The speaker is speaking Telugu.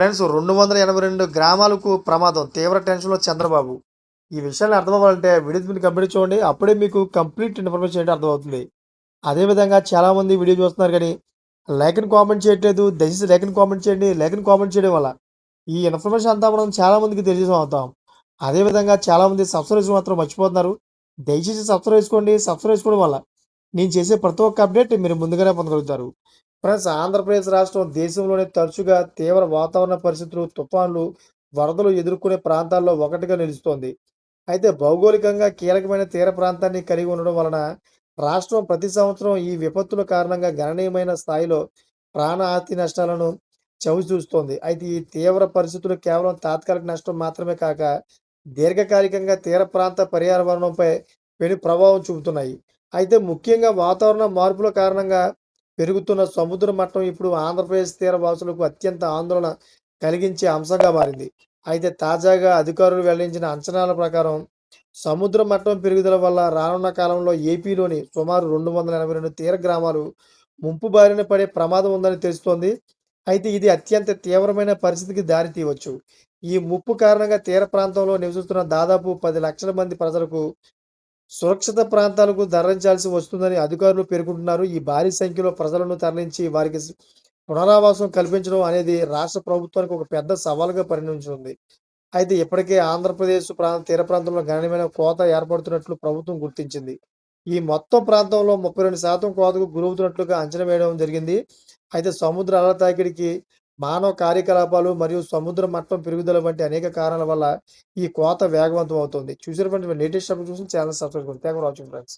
ఫ్రెండ్స్ రెండు వందల ఎనభై రెండు గ్రామాలకు ప్రమాదం. తీవ్ర టెన్షన్లో చంద్రబాబు. ఈ విషయాన్ని అర్థమవ్వాలంటే వీడియో మీరు కంప్లీట్ చూడండి. అప్పుడే మీకు కంప్లీట్ ఇన్ఫర్మేషన్ ఏంటి అర్థమవుతుంది. అదేవిధంగా చాలామంది వీడియో చూస్తున్నారు కానీ లైక్ని కామెంట్ చేయట్లేదు. దయచేసి లైక్ని కామెంట్ చేయండి. లైక్ని కామెంట్ చేయడం వల్ల ఈ ఇన్ఫర్మేషన్ అంతా మనం చాలామందికి తెలియజేసాం అవుతాం. అదేవిధంగా చాలామంది సబ్స్క్రైబ్ మాత్రం మర్చిపోతున్నారు. దయచేసి సబ్స్క్రైబ్ చేసుకోండి. సబ్స్క్రైబ్ చేసుకోవడం వల్ల నేను చేసే ప్రతి ఒక్క అప్డేట్ మీరు ముందుగానే పొందగలుగుతారు. ఫ్రెండ్స్ ఆంధ్రప్రదేశ్ రాష్ట్రం దేశంలోనే తరచుగా తీవ్ర వాతావరణ పరిస్థితులు తుఫాన్లు వరదలు ఎదుర్కొనే ప్రాంతాల్లో ఒకటిగా నిలుస్తోంది. అయితే భౌగోళికంగా కీలకమైన తీర ప్రాంతాన్ని కలిగి ఉండడం వలన రాష్ట్రం ప్రతి సంవత్సరం ఈ విపత్తుల కారణంగా గణనీయమైన స్థాయిలో ప్రాణ ఆస్తి నష్టాలను చవి చూస్తోంది అయితే ఈ తీవ్ర పరిస్థితులు కేవలం తాత్కాలిక నష్టం మాత్రమే కాక దీర్ఘకాలికంగా తీర ప్రాంత పర్యావరణంపై పెను ప్రభావం చూపుతున్నాయి. అయితే ముఖ్యంగా వాతావరణ మార్పుల కారణంగా పెరుగుతున్న సముద్ర మట్టం ఇప్పుడు ఆంధ్రప్రదేశ్ తీర వాసులకు అత్యంత ఆందోళన కలిగించే అంశంగా మారింది. అయితే తాజాగా అధికారులు వెల్లడించిన అంచనాల ప్రకారం సముద్ర మట్టం పెరుగుదల వల్ల రానున్న కాలంలో ఏపీలోని సుమారు రెండు వందల ఎనభై రెండు తీర గ్రామాలు ముంపు బారిన పడే ప్రమాదం ఉందని తెలుస్తోంది. అయితే ఇది అత్యంత తీవ్రమైన పరిస్థితికి దారి తీయవచ్చు. ఈ ముప్పు కారణంగా తీర ప్రాంతంలో నివసిస్తున్న దాదాపు పది లక్షల మంది ప్రజలకు సురక్షిత ప్రాంతాలకు తరలించాల్సి వస్తుందని అధికారులు పేర్కొంటున్నారు. ఈ భారీ సంఖ్యలో ప్రజలను తరలించి వారికి పునరావాసం కల్పించడం అనేది రాష్ట్ర ప్రభుత్వానికి ఒక పెద్ద సవాలుగా పరిణమించింది. అయితే ఇప్పటికే ఆంధ్రప్రదేశ్ ప్రాంత తీర ప్రాంతంలో గణనీయమైన కోత ఏర్పడుతున్నట్లు ప్రభుత్వం గుర్తించింది. ఈ మొత్తం ప్రాంతంలో ముప్పై రెండు శాతం కోతకు గురవుతున్నట్లుగా అంచనా వేయడం జరిగింది. అయితే సముద్ర అలతాకిడికి మానవ కార్యకలాపాలు మరియు సముద్ర మట్టం పెరుగుదల వంటి అనేక కారణాల వల్ల ఈ కోత వేగవంతం అవుతుంది. చూసినటువంటి లేటెస్ట్ అప్డేట్ చూసి ఛానల్ సబ్స్క్రైబ్ చేయండి థ్యాంక్ ఫర్ వాచింగ్ ఫ్రెండ్స్.